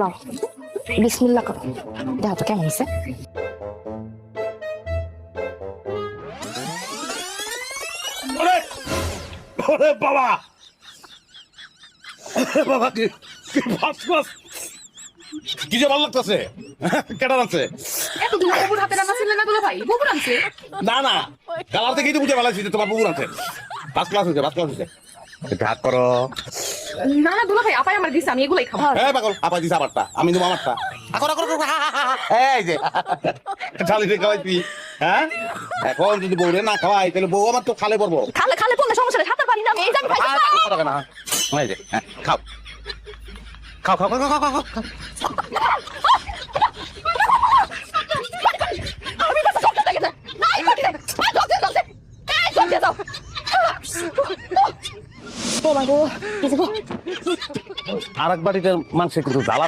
লাও বিসমিল্লাহ করো। দেখো তো কেমন হয়েছে? ওরে ওরে বাবা! বাবা কি কি ফার্স্ট কি যে ভালো লাগতেছে? কেটা আছে? এতদিন বুবুর হাতে রান্না ছিল না দুলা ভাই? বুবুর আনছে? না না। কালার থেকেই তো বুঝে ভালো আছে যে তোমার বুবুর আছে ফার্স্ট ক্লাস হয়েছে ফার্স্ট ক্লাস হয়েছে। হাত করো। না না দুলা ভাই আপাই আমার দিছে আমি এগুলাই খাব। হ্যাঁ পাগল আপা দিস আমারটা আমি দেবো আমারটা। আকর আকর। এই যে চালি রে খাওয়াইছি হ্যাঁ? এখন যদি বউরে না খাওয়াই তাহলে বউ আমার তো খালে পড়ব। খালে খালে পড়লে সমস্যা নেই সাঁতার পারি না আমি এই যে আমি খাইতে পারি। আর টাকা না এই যে হ্যাঁ, খাও খাও খাও খাও খাও খাও খাও আমি কাছে সব থেকে যায় নাই করতে এই জলদি জলদি এই জলদি যাও ও মা গো কিছু গো আর এক বাড়িতে মানুষের কিন্তু জ্বালা